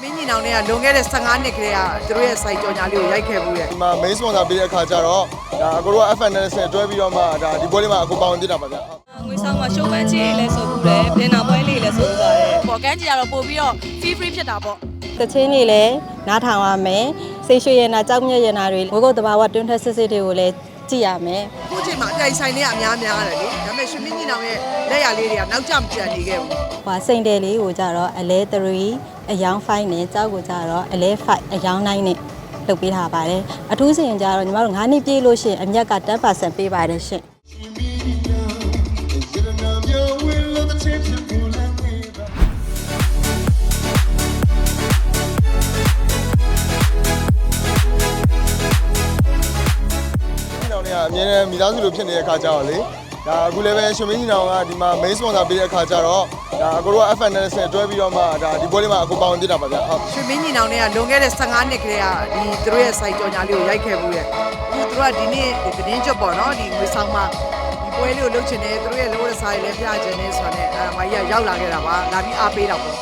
မင်းညီနောင်တွေကလွန်ခဲ့တဲ့15နှစ်ကလေးကသူတို့ရဲ့စိုက်ကြော်ညာလေးကိုရိုက်ခဲ့ဘူးရဲ့ဒီမှာ main sponsor ပေးတဲ့အခါကျတော့ဒါအကိုတို့က FN နဲ့ဆင်တွဲပြီးတော့မှဒါဒီပွဲလေးမှာအကိုပါဝင်ပြတာပါဗျာဟုတ်ငွေဆောင်မှာရှိုးပန်းချီလည်းဆိုဘူးတယ်ပြင်နာပွဲလေးလည်းဆိုဘူးပါတယ်ပေါ်ကန်းကြီးကတော့ပို့ပြီးတော့ free free ဖြစ်တာပေါ့တချင်းတွေလည်းနားထောင်ရမယ်စိတ်ရွှေရနာကြောက်မြက်ရနာတွေဝုတ်ကုတ်တဘာဝတွန်းထက်စစ်စစ်တွေကိုလည်း ကြည့်ရမယ်ခုချိန်မှာအပြိုင်ဆိုင်တွေကအများများတယ်လေဒါပေမဲ့ရှင်မင်းညီနောင်ရဲ့လက်ရလေးတွေကနောက်ကျမကျန်နေခဲ့ဘူးဟိုစိန်တယ်လေးကိုကြတော့အလဲ3အယောင်5နဲ့ကြောက်ကိုကြတော့အလဲ5အယောင်9နဲ့လုပ်ပေးထားပါတယ်အထူးစင်ကြတော့ညီမတို့9နှစ်ပြည့်လို့ရှိရင်အမြက်က10%ပေးပါတယ်ရှင် မြဲတမ်းမိသားစုလိုဖြစ်နေတဲ့အခါကျတော့လေဒါအခုလည်းပဲရှင်မင်းညီနောင်ကဒီမှာ main sponsor ပေးတဲ့အခါကျတော့ဒါအကိုတို့က FN နဲ့ဆင်တွဲပြီးတော့မှဒါဒီပွဲလေးမှာအကိုပါဝင်ပြတာပါဗျာဟုတ်ရှင်မင်းညီနောင်တွေကလွန်ခဲ့တဲ့15နှစ်ကလေးကဒီသူတို့ရဲ့စိုက်ကြော်ညာလေးကိုရိုက်ခဲ့ဘူးရဲ့အခုသူတို့ကဒီနေ့ဒီသတင်းကြွပေါ့နော်ဒီငွေဆောင်မှာဒီပွဲလေးကိုလုပ်ချင်တယ်သူတို့ရဲ့လောရစာတွေလည်းပြချင်တယ်ဆိုတော့ねအဲမကြီးကရောက်လာခဲ့တာပါလာပြီးအားပေးတော့ပေါ့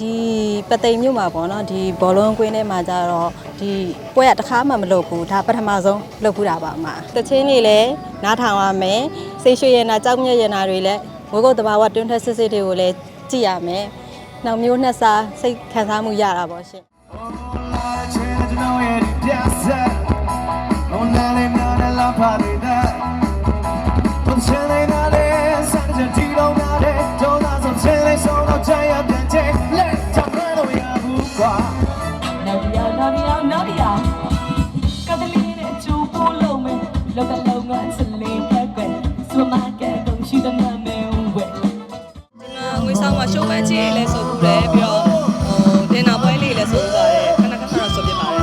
ဒီပသိမ်မြို့မှာပေါ့နော်ဒီဘောလုံးကွင်းထဲမှာကြတော့ဒီပွဲကတစ်ခါမှမလုပ်ဘူးဒါပထမဆုံးလုပ်ဘူးတာပါအမတချင်းတွေလည်းနားထောင်ရမယ်စိတ်ရွှေရနာကြောက်မြက်ရနာတွေလည်းဝုတ်ကုတ်တဘာဝတွန်းထက်စစ်စစ်တွေကိုလည်းကြည့်ရမယ်နောက်မျိုးနှစ်စားစိတ်ခံစားမှုရတာပေါ့ရှင်နော ရှိတဲ့နာမည်ဝဲကျွန်တော်ငွေဆောင်မှာရှိုးပန်းချီလည်းဆိုဘူးတယ်ပြီးတော့ဟိုပြင်နာပွဲလေးလည်းဆိုဘူးပါတယ်ခဏခဏတော့ဆိုပြပါတယ်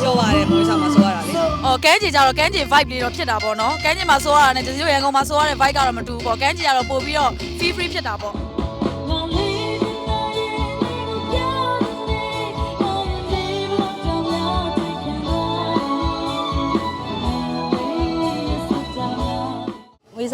ပြောပါတယ်ငွေဆောင်မှာဆိုရတာလေ။အော်ကန်းကြီးကြတော့ကန်းကြီး vibe လေးတော့ဖြစ်တာပေါ့နော်။ကန်းကြီးမှာဆိုရတာနဲ့တစီရန်ကုန်မှာဆိုရတဲ့ vibe ကတော့မတူဘူးပေါ့။ကန်းကြီးကတော့ပို့ပြီးတော့ free free ဖြစ်တာပေါ့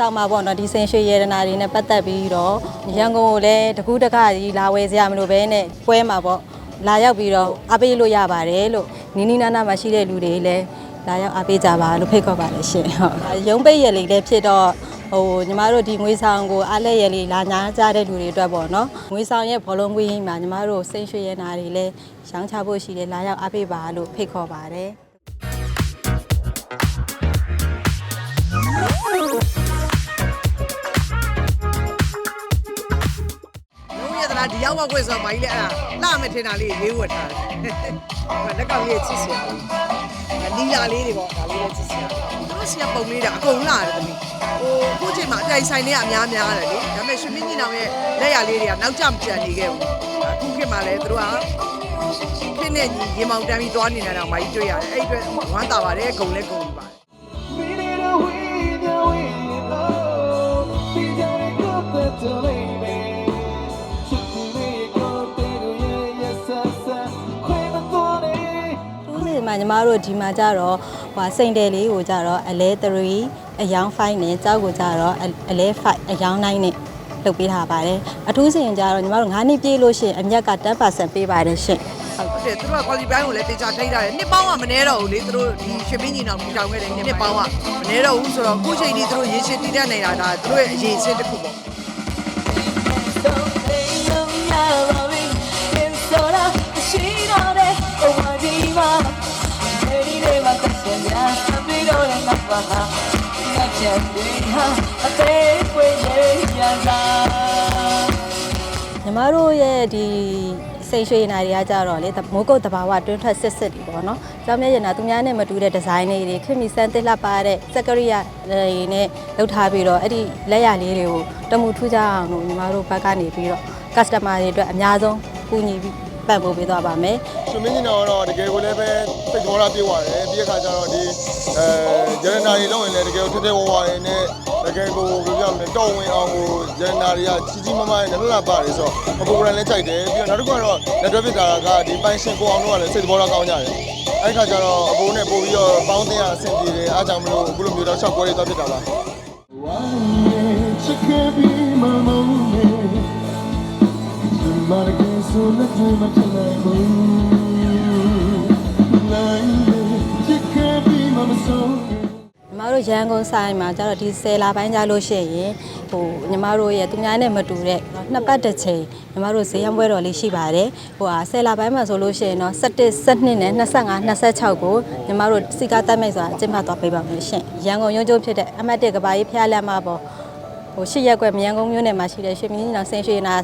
ဆောင်မှာပေါ့နော်ဒီစင်ရွှေရတနာတွေနဲ့ပတ်သက်ပြီးတော့ရန်ကုန်ကိုလည်းတကူးတကကြီးလာဝယ်စရာမလိုဘဲနဲ့ပွဲမှာပေါ့လာရောက်ပြီးတော့အားပေးလို့ရပါတယ်လို့နီနီနာနာမှာရှိတဲ့လူတွေလည်းလာရောက်အားပေးကြပါလို့ဖိတ်ခေါ်ပါတယ်ရှင်ဟုတ်ရုံးပိတ်ရလေးလည်းဖြစ်တော့ဟိုညီမတို့ဒီငွေဆောင်ကိုအားလက်ရလေးလာညာကြတဲ့လူတွေအတွက်ပေါ့နော်ငွေဆောင်ရဲ့ဘောလုံးကွင်းမှာညီမတို့စိန်ရွှေရတနာတွေလည်းရောင်းချဖို့ရှိတယ်လာရောက်အားပေးပါလို့ဖိတ်ခေါ်ပါတယ်။ လုံးရသလားဒီရောက်ဝက်ခွင့်ဆိုတော့ဘာကြီးလဲအဲ့ဒါလှမယ်ထင်တာလေးရေးဝတ်ထားတယ်။လက်ကောင်လေးချစ်စရာ။နီလာလေးတွေပေါ့ဒါလေးလည်းချစ်စရာ။တို့ဆီကပုံလေးတာအကုန်လှတယ်သမီး။ဟိုခုချိန်မှာအပြိုင်ဆိုင်တွေကအများများတယ်လေ။ဒါပေမဲ့ရှင်မင်းညီနောင်ရဲ့လက်ရလေးတွေကနောက်ကျမကျန်နေခဲ့ဘူး။အခုခေတ်မှာလည်းသူတို့ကခင်းနဲ့ညီရေမောင်တန်းပြီးသွားနေတာတော့မကြီးတွေ့ရတယ်။အဲ့ဒီအတွက်ဝမ်းသာပါတယ်ဂုံလည်းဂုံပါ မှာညီမတို့ဒီမှာကြတော့ဟိုစိန်တယ်လေးကိုကြတော့အလဲ3အယောင်5နဲ့ကြောက်ကိုကြတော့အလဲ5အယောင်9နဲ့လုပ်ပေးထားပါတယ်။အထူးစင်ကြတော့ညီမတို့9နှစ်ပြည့်လို့ရှိရင်အမြက်က10%ပေးပါတယ်ရှင်။ဟုတ်တယ်သူတို့က quality ဘိုင်းကိုလည်းတေချာထိတ်ထားတယ်နှစ်ပေါင်းကမနေတော့ဘူးလေသူတို့ဒီရွှေမင်းညီနောင်ပူတောင်ခဲ့တဲ့နှစ်ပေါင်းကမနေတော့ဘူးဆိုတော့အခုချိန်ဒီသူတို့ရေရှည်တည်တတ်နေတာဒါသူတို့ရဲ့အရေးအစင်းတစ်ခုပေါ့ ညီမတို့ရဲ့ဒီစိန်ရွှေရနာတွေကကြတော့လေမိုးကုတ်တဘာဝတွင်းထွက်စစ်စစ်တွေပေါ့နော်။ကျောင်းမြတ်ရနာသူများနဲ့မတူတဲ့ဒီဇိုင်းလေးတွေခင်မီစမ်းသစ်လှပါတဲ့စက်ကရိယာတွေနဲ့လုပ်ထားပြီးတော့အဲ့ဒီလက်ရလေးတွေကိုတမှုထူးကြအောင်လို့ညီမတို့ဘက်ကနေပြီးတော့ customer တွေအတွက်အများဆုံးကူညီပြီး ပပံ့ပိုးပေးသွားပါမယ်ရှင်မင်းကြီးတော်ကတော့တကယ်ကိုလည်းပဲစိတ်တော်ရပြေးသွားတယ်ပြီးတဲ့ခါကျတော့ဒီအဲဂျရနာရီလုံးရင်လည်းတကယ်ကိုထက်ထက်ဝဝရင်းနဲ့တကယ်ကိုဘယ်လိုပြောမလဲတော်ဝင်အောင်ကိုဂျရနာတွေကကြီးကြီးမားမားနဲ့လှလှပါတယ်ဆိုတော့အပေါ်ကလည်းကြိုက်တယ်ပြီးတော့နောက်တစ်ခုကတော့လက်တွဲပစ်တာကဒီပိုင်ရှင်ကိုအောင်တို့ကလည်းစိတ်တော်ရကောင်းကြတယ်အဲ့ခါကျတော့အပေါ်နဲ့ပို့ပြီးတော့ပေါင်းတင်ရအဆင်ပြေတယ်အားကြောင့်မလို့အခုလိုမျိုးတော့ရှောက်ပွဲတွေတော့ဖြစ်တာပါ ဆိုလက်တွေမထနိုင်ဘူးနိုင်ချစ်ခဲ့ပြီးမှမဆုံးမတို့ရန်ကုန်ဆိုင်မှာကျတော့ဒီ10လပိုင်းကြာလို့ရှိရင်ဟိုညီမတို့ရဲ့သူများနဲ့မတူတဲ့နှစ်ပတ်တစ်ချိန်ညီမတို့ဈေးရံပွဲတော်လေးရှိပါတယ်ဟိုဟာ10လပိုင်းမှာဆိုလို့ရှိရင်တော့17 12နဲ့25 26ကိုညီမတို့စီကားတက်မိတ်ဆိုတာကျင်းပသွားပေးပါမယ်ရှင်ရန်ကုန်ရုံးကျုပ်ဖြစ်တဲ့အမတ်တက်ကဘာကြီးဖျားလက်မှာပေါ့ဟိုရှစ်ရက်ွယ်မြန်ကုန်းမြို့နယ်မှာရှိတဲ့ရှင်မင်းကြီးတော်ဆင်ရွှေနာ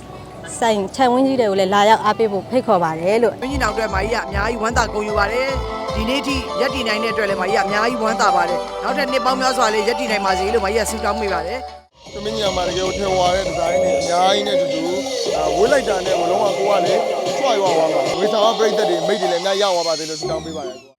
ဆိုင်ခြံဝင်းကြီးတွေကိုလည်းလာရောက်အားပေးဖို့ဖိတ်ခေါ်ပါတယ်လို့မင်းကြီးနောင်အတွက်မာကြီးကအများကြီးဝမ်းသာကုန်ယူပါတယ်ဒီနေ့ထိရက်တည်နိုင်တဲ့အတွက်လည်းမာကြီးကအများကြီးဝမ်းသာပါတယ်နောက်ထပ်နှစ်ပေါင်းများစွာလေးရက်တည်နိုင်ပါစေလို့မာကြီးကဆုတောင်းမိပါတယ်သမင်းကြီးကမှတကယ်ကိုထဲဝါတဲ့ဒီဇိုင်းတွေအများကြီးနဲ့တူတူအာဝေးလိုက်တာနဲ့ဘလုံးကကိုကလည်းကြွရွာသွားမှာဝေဆောင်ကပြိသက်တွေမိတ်တွေလည်းအများကြီးရောက်သွားပါသေးလို့ဆုတောင်းပေးပါတယ်ကို